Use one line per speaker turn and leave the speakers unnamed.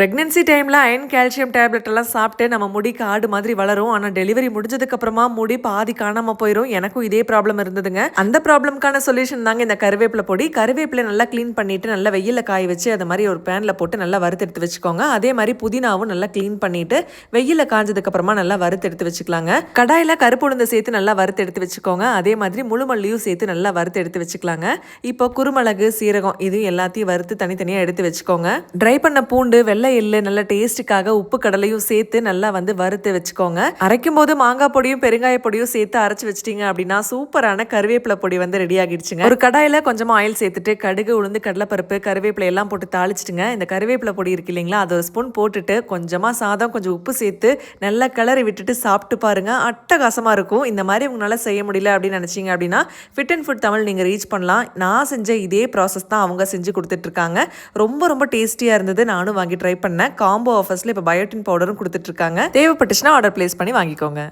Pregnancy டைமில் iron calcium tablet எல்லாம் சாப்பிட்டு நம்ம முடி காடு மாதிரி வளரும். ஆனால் டெலிவரி முடிஞ்சதுக்கப்புறமா முடி பாதி காணாமல் போயிடும் எனக்கும் இதே ப்ராப்ளம் இருந்ததுங்க. அந்த ப்ராப்ளம்க்கான சொல்யூஷன் தாங்க இந்த கருவேப்பிலை பொடி. கருவேப்பிலை நல்லா க்ளீன் பண்ணிட்டு நல்லா வெயிலில் காய வச்சு அது மாதிரி ஒரு பேனில் போட்டு நல்லா வறுத்தெடுத்து வச்சுக்கோங்க. அதே மாதிரி புதினாவும் நல்லா க்ளீன் பண்ணிட்டு வெயிலில் காஞ்சதுக்கப்புறமா நல்லா வறுத்தெடுத்து வச்சுக்கலாங்க. கடாயில் கருப்பு உளுந்து சேர்த்து நல்லா வறுத்து எடுத்து வச்சுக்கோங்க. அதே மாதிரி முழுமல்லியும் சேர்த்து நல்லா வறுத்து எடுத்து வச்சுக்கலாங்க. இப்போ குருமிளகு சீரகம் இது எல்லாத்தையும் வறுத்து தனித்தனியாக எடுத்து வச்சுக்கோங்க. ட்ரை பண்ண பூண்டு வெள்ளை இல்லை நல்ல டேஸ்ட்டுக்காக உப்பு கடலையும் சேர்த்து நல்லா வந்து வறுத்து வச்சுக்கோங்க. அரைக்கும் போது மாங்காய் பொடியும் பெருங்காய பொடியும் சேர்த்து அரைச்சு வச்சிட்டீங்க அப்படின்னா சூப்பரான கருவேப்பிலை பொடி வந்து ரெடி ஆகிடுச்சுங்க. ஒரு கடாயில் கொஞ்சமாக ஆயில் சேர்த்துட்டு கடுகு உளுந்து கடலைப்பருப்பு கருவேப்பிலை எல்லாம் போட்டு தாளிச்சிட்டுங்க. இந்த கருவேப்பிலை பொடி இருக்கு இல்லைங்களா அது ஒரு ஸ்பூன் போட்டுட்டு கொஞ்சமாக சாதம் கொஞ்சம் உப்பு சேர்த்து நல்லா கிளறி விட்டுட்டு சாப்பிட்டு பாருங்க. அட்டகாசமாக இருக்கும். இந்த மாதிரி உங்களால் செய்ய முடியல அப்படின்னு நினச்சிங்க அப்படின்னா ஃபிட் அண்ட் ஃபுட் தமிழ் நீங்கள் ரீச் பண்ணலாம். நான் செஞ்ச இதே ப்ராசஸ் தான் அவங்க செஞ்சு கொடுத்துட்ருக்காங்க ரொம்ப ரொம்ப டேஸ்டியாக இருந்தது. நானும் வாங்கி ட்ரை பண்ண. காம்போ ஆஃபர்ஸில் இப்போ பயோட்டின் பவுடரும் கொடுத்துட்ருக்காங்க தேவைப்பட்டுச்சுன்னா ஆர்டர் பிளேஸ் பண்ணி வாங்கிக்கோங்க.